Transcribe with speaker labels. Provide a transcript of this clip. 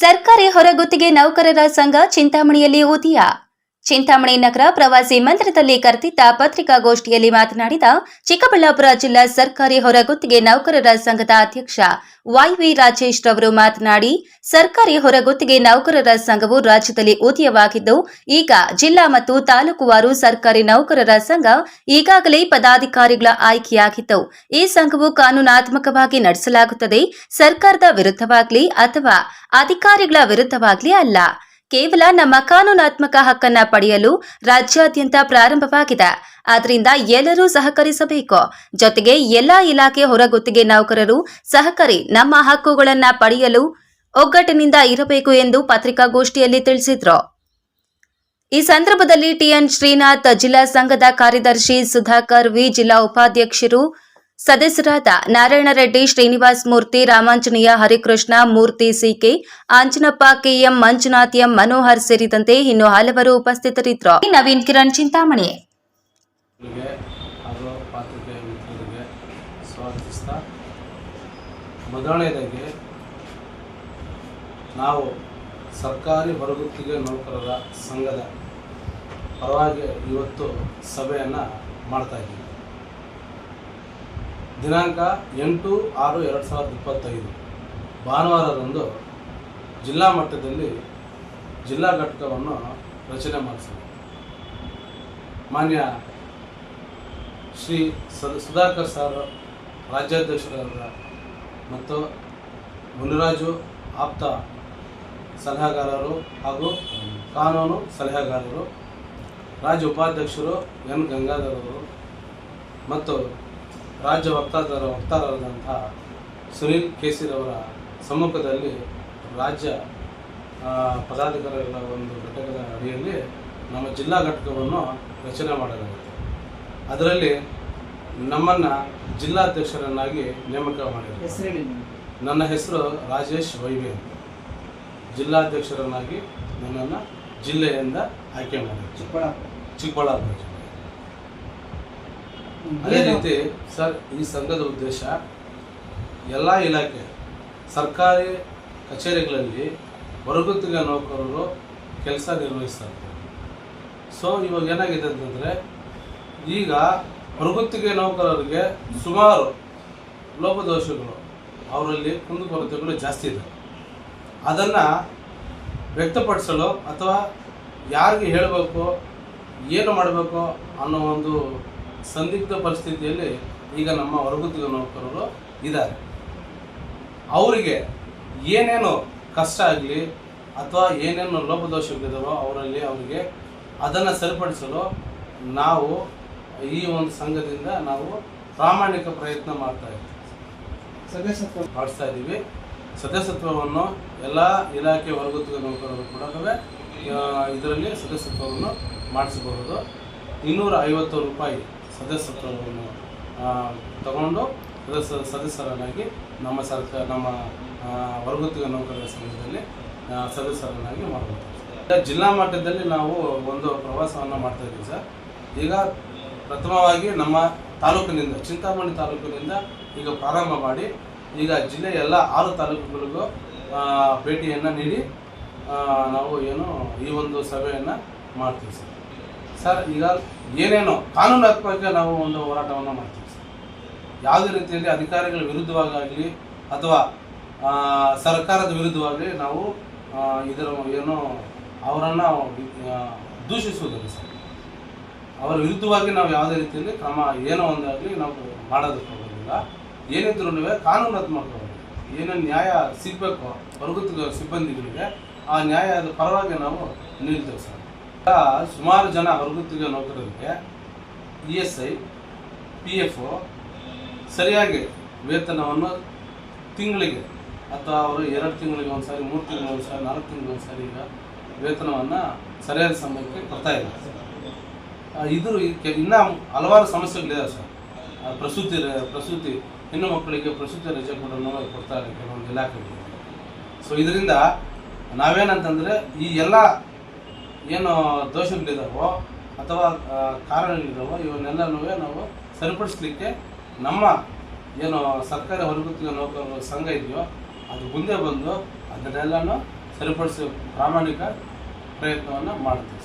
Speaker 1: ಸರ್ಕಾರಿ ಹೊರಗುತ್ತಿಗೆ ನೌಕರರ ಸಂಘ ಚಿಂತಾಮಣಿಯಲ್ಲಿ ಉದಯ ಚಿಂತಾಮಣಿ ನಗರ ಪ್ರವಾಸಿ ಮಂದಿರದಲ್ಲಿ ಕರೆದಿದ್ದ ಪತ್ರಿಕಾಗೋಷ್ಠಿಯಲ್ಲಿ ಮಾತನಾಡಿದ ಚಿಕ್ಕಬಳ್ಳಾಪುರ ಜಿಲ್ಲಾ ಸರ್ಕಾರಿ ಹೊರಗುತ್ತಿಗೆ ನೌಕರರ ಸಂಘದ ಅಧ್ಯಕ್ಷ ವೈವಿ ರಾಜೇಶ್ ರವರು ಮಾತನಾಡಿ, ಸರ್ಕಾರಿ ಹೊರಗುತ್ತಿಗೆ ನೌಕರರ ಸಂಘವು ರಾಜ್ಯದಲ್ಲಿ ಉದಯವಾಗಿದ್ದು ಈಗ ಜಿಲ್ಲಾ ಮತ್ತು ತಾಲೂಕುವಾರು ಸರ್ಕಾರಿ ನೌಕರರ ಸಂಘ ಈಗಾಗಲೇ ಪದಾಧಿಕಾರಿಗಳ ಆಯ್ಕೆಯಾಗಿದ್ದು, ಈ ಸಂಘವು ಕಾನೂನಾತ್ಮಕವಾಗಿ ನಡೆಸಲಾಗುತ್ತದೆ, ಸರ್ಕಾರದ ವಿರುದ್ಧವಾಗಲಿ ಅಥವಾ ಅಧಿಕಾರಿಗಳ ವಿರುದ್ಧವಾಗಲಿ ಅಲ್ಲ. ಕೇವಲ ನಮ್ಮ ಕಾನೂನಾತ್ಮಕ ಹಕ್ಕನ್ನ ಪಡೆಯಲು ರಾಜ್ಯಾದ್ಯಂತ ಪ್ರಾರಂಭವಾಗಿದೆ. ಆದ್ರಿಂದ ಎಲ್ಲರೂ ಸಹಕರಿಸಬೇಕು. ಜೊತೆಗೆ ಎಲ್ಲಾ ಇಲಾಖೆ ಹೊರಗುತ್ತಿಗೆ ನೌಕರರು ಸಹಕರಿ ನಮ್ಮ ಹಕ್ಕುಗಳನ್ನ ಪಡೆಯಲು ಒಗ್ಗಟ್ಟಿನಿಂದ ಇರಬೇಕು ಎಂದು ಪತ್ರಿಕಾಗೋಷ್ಠಿಯಲ್ಲಿ ತಿಳಿಸಿದ್ರು. ಈ ಸಂದರ್ಭದಲ್ಲಿ ಟಿಎನ್ ಶ್ರೀನಾಥ್, ಜಿಲ್ಲಾ ಸಂಘದ ಕಾರ್ಯದರ್ಶಿ ಸುಧಾಕರ್, ವಿ ಜಿಲ್ಲಾ ಉಪಾಧ್ಯಕ್ಷರು ಸದಸ್ಯರಾದ Narayanareddy, Srinivas Murthy, Ramanjaneya, Harikrishna, Murthy CK Anjanappa, KM Manjunath M, Manohar ಸೇರಿದಂತೆ ಇನ್ನು ಹಲವರು ಉಪಸ್ಥಿತರಿದ್ದರು. ನವೀನ್, ಕಿರಣ್ ಚಿಂತಾಮಣಿ.
Speaker 2: ಮೊದಲನೇದಾಗಿ ನಾವು ಸರ್ಕಾರಿ ಹೊರಗುತ್ತಿಗೆ ನೌಕರರ ಸಂಘದ ಪರವಾಗಿ ಇವತ್ತು ಸಭೆಯನ್ನು ಮಾಡ್ತಾ ಇದ್ದೀವಿ. ದಿನಾಂಕ ಎಂಟು ಆರು ಎರಡು ಸಾವಿರದ ಇಪ್ಪತ್ತೈದು. ಭಾನುವಾರದಂದು ಜಿಲ್ಲಾ ಮಟ್ಟದಲ್ಲಿ ಜಿಲ್ಲಾ ಘಟಕವನ್ನು ರಚನೆ ಮಾಡಿಸಿದೆ ಮಾನ್ಯ ಶ್ರೀ ಸುಧಾಕರ್ ಸರ್, ರಾಜ್ಯಾಧ್ಯಕ್ಷರಾದ ಮತ್ತು ಮುನಿರಾಜು ಆಪ್ತ ಸಲಹೆಗಾರರು ಹಾಗೂ ಕಾನೂನು ಸಲಹೆಗಾರರು, ರಾಜ್ಯ ಉಪಾಧ್ಯಕ್ಷರು ಎನ್. ಗಂಗಾಧರ್ ಮತ್ತು ರಾಜ್ಯ ವಕ್ತಾರರ ವಕ್ತಾರರಾದಂತಹ ಸುನೀಲ್ ಕೇಸಿರವರ ಸಮ್ಮುಖದಲ್ಲಿ ರಾಜ್ಯ ಪದಾಧಿಕಾರಿಗಳ ಒಂದು ಘಟಕದ ಅಡಿಯಲ್ಲಿ ನಮ್ಮ ಜಿಲ್ಲಾ ಘಟಕವನ್ನು ರಚನೆ ಮಾಡಲಾಗಿದೆ. ಅದರಲ್ಲಿ ನಮ್ಮನ್ನು ಜಿಲ್ಲಾಧ್ಯಕ್ಷರನ್ನಾಗಿ ನೇಮಕ
Speaker 3: ಹೆಸರೇಳಿ
Speaker 2: ನನ್ನ ಹೆಸರು ರಾಜೇಶ್ ವೈವಿ ಅಂತ. ಜಿಲ್ಲಾಧ್ಯಕ್ಷರನ್ನಾಗಿ ನನ್ನನ್ನು ಜಿಲ್ಲೆಯಿಂದ ಆಯ್ಕೆ ಮಾಡಿದ್ದಾರೆ.
Speaker 3: ಚಿಕ್ಕಬಳ್ಳಾಪುರ.
Speaker 2: ಚಿಕ್ಕಬಳ್ಳಾಪುರ ಅದೇ ರೀತಿ ಸರ್ ಈ ಸಂಘದ ಉದ್ದೇಶ ಎಲ್ಲ ಇಲಾಖೆ ಸರ್ಕಾರಿ ಕಚೇರಿಗಳಲ್ಲಿ ಹೊರಗುತ್ತಿಗೆ ನೌಕರರು ಕೆಲಸ ನಿರ್ವಹಿಸ್ತಾರೆ. ಸೊ ಇವಾಗ ಏನಾಗಿದೆ ಅಂತಂದರೆ ಈಗ ಹೊರಗುತ್ತಿಗೆ ನೌಕರರಿಗೆ ಸುಮಾರು ಲೋಪದೋಷಗಳು ಅವರಲ್ಲಿ ಕುಂದುಕೊರತೆಗಳು ಜಾಸ್ತಿ ಇದೆ. ಅದನ್ನು ವ್ಯಕ್ತಪಡಿಸಲು ಅಥವಾ ಯಾರಿಗೆ ಹೇಳಬೇಕು ಏನು ಮಾಡಬೇಕು ಅನ್ನೋ ಒಂದು ಸಂದಿಗ್ಧ ಪರಿಸ್ಥಿತಿಯಲ್ಲಿ ಈಗ ನಮ್ಮ ಹೊರಗುತ್ತಿಗೆ ನೌಕರರು ಇದ್ದಾರೆ. ಅವರಿಗೆ ಏನೇನು ಕಷ್ಟ ಆಗಲಿ ಅಥವಾ ಏನೇನು ಲೋಪದೋಷಗಳಿದಾವೋ ಅವರಲ್ಲಿ ಅವರಿಗೆ ಅದನ್ನು ಸರಿಪಡಿಸಲು ನಾವು ಈ ಒಂದು ಸಂಘದಿಂದ ನಾವು ಪ್ರಾಮಾಣಿಕ ಪ್ರಯತ್ನ ಮಾಡ್ತಾ ಇದ್ದೀವಿ.
Speaker 3: ಸದಸ್ಯತ್ವ
Speaker 2: ಮಾಡಿಸ್ತಾ ಇದ್ದೀವಿ. ಸದಸ್ಯತ್ವವನ್ನು ಎಲ್ಲ ಇಲಾಖೆ ಹೊರಗುತ್ತಿಗೆ ನೌಕರರು ಕೂಡ ಇದರಲ್ಲಿ ಸದಸ್ಯತ್ವವನ್ನು ಮಾಡಿಸಬಹುದು. ಇನ್ನೂರ ಐವತ್ತು ರೂಪಾಯಿ ಸದಸ್ಯತ್ವವನ್ನು ತಗೊಂಡು ಸದಸ್ಯ, ಸದಸ್ಯರನ್ನಾಗಿ ನಮ್ಮ ಸರ್ಕಾರ, ನಮ್ಮ ಹೊರಗುತ್ತಿಗೆ ನೌಕರರ ಸಂಘದಲ್ಲಿ ಸದಸ್ಯರನ್ನಾಗಿ ಮಾಡಬಹುದು ಜಿಲ್ಲಾ ಮಟ್ಟದಲ್ಲಿ ನಾವು ಒಂದು ಪ್ರವಾಸವನ್ನು ಮಾಡ್ತಾ ಇದ್ದೀವಿ ಸರ್. ಈಗ ಪ್ರಥಮವಾಗಿ ನಮ್ಮ ತಾಲೂಕಿನಿಂದ, ಚಿಂತಾಮಣಿ ತಾಲೂಕಿನಿಂದ ಈಗ ಪ್ರಾರಂಭ ಮಾಡಿ ಈಗ ಜಿಲ್ಲೆಯ ಎಲ್ಲ ಆರು ತಾಲೂಕುಗಳಿಗೂ ಭೇಟಿಯನ್ನು ನೀಡಿ ನಾವು ಏನು ಈ ಒಂದು ಸಭೆಯನ್ನು ಮಾಡ್ತೀವಿ ಸರ್. ಸರ್, ಈಗ ಏನೇನೋ ಕಾನೂನಾತ್ಮಕ ನಾವು ಒಂದು ಹೋರಾಟವನ್ನು ಮಾಡ್ತೀವಿ. ಸರ್ ಯಾವುದೇ ರೀತಿಯಲ್ಲಿ ಅಧಿಕಾರಿಗಳ ವಿರುದ್ಧವಾಗಲಿ ಅಥವಾ ಸರ್ಕಾರದ ವಿರುದ್ಧವಾಗಲಿ ನಾವು ಇದರ ಏನು ಅವರನ್ನು ದೂಷಿಸುವುದಿಲ್ಲ ಸರ್. ಅವರ ವಿರುದ್ಧವಾಗಿ ನಾವು ಯಾವುದೇ ರೀತಿಯಲ್ಲಿ ಕ್ರಮ ಏನೋ ಒಂದಾಗಲಿ ನಾವು ಮಾಡೋದಕ್ಕೆ ಹೋಗೋದಿಲ್ಲ. ಏನಿದ್ರು ಕಾನೂನಾತ್ಮಕವಾಗಿ ಏನೇನು ನ್ಯಾಯ ಸಿಗಬೇಕು ಹೊರಗುತ್ತಿಗೆ ಸಿಬ್ಬಂದಿಗಳಿಗೆ ಆ ನ್ಯಾಯದ ಪರವಾಗಿ ನಾವು ನಿಲ್ತೇವೆ ಸರ್. ಸುಮಾರು ಜನ ಹೊರಗುತ್ತಿಗೆ ನೌಕರರಿಗೆ E S I, P F ಸರಿಯಾಗಿ ವೇತನವನ್ನು ತಿಂಗಳಿಗೆ ಅಥವಾ ಅವರು ಎರಡು ತಿಂಗಳಿಗೆ ಒಂದು ಸಾರಿ ಮೂರು ತಿಂಗಳಿಗೆ ಒಂದು ಸಾರಿ ನಾಲ್ಕು ತಿಂಗಳಿಗೆ ಒಂದು ಸಾರಿ ಈಗ ವೇತನವನ್ನು ಸರಿಯಾದ ಸಮಯಕ್ಕೆ ಕೊಡ್ತಾ ಇಲ್ಲ. ಇದು ಇನ್ನೂ ಹಲವಾರು ಸಮಸ್ಯೆಗಳಿದೆ ಸರ್. ಪ್ರಸೂತಿ ಪ್ರಸೂತಿ, ಹೆಣ್ಣು ಮಕ್ಕಳಿಗೆ ಪ್ರಸೂತಿ ರಜೆ ಕೂಡ ಕೊಡ್ತಾರೆ ಕೆಲವೊಂದು ಇಲಾಖೆಗಳು. ಸೊ ಇದರಿಂದ ನಾವೇನಂತಂದರೆ ಈ ಎಲ್ಲ ಏನು ದೋಷಗಳಿದಾವೋ ಅಥವಾ ಕಾರಣಗಳಿದಾವೋ ಇವನ್ನೆಲ್ಲನೂ ನಾವು ಸರಿಪಡಿಸ್ಲಿಕ್ಕೆ ನಮ್ಮ ಏನು ಸರ್ಕಾರಿ ಹೊರಗುತ್ತಿಗೆ ನೌಕರರ ಸಂಘ ಇದೆಯೋ ಅದು ಮುಂದೆ ಬಂದು ಅದನ್ನೆಲ್ಲನೂ ಸರಿಪಡಿಸೋ ಪ್ರಾಮಾಣಿಕ ಪ್ರಯತ್ನವನ್ನು ಮಾಡ್ತೀವಿ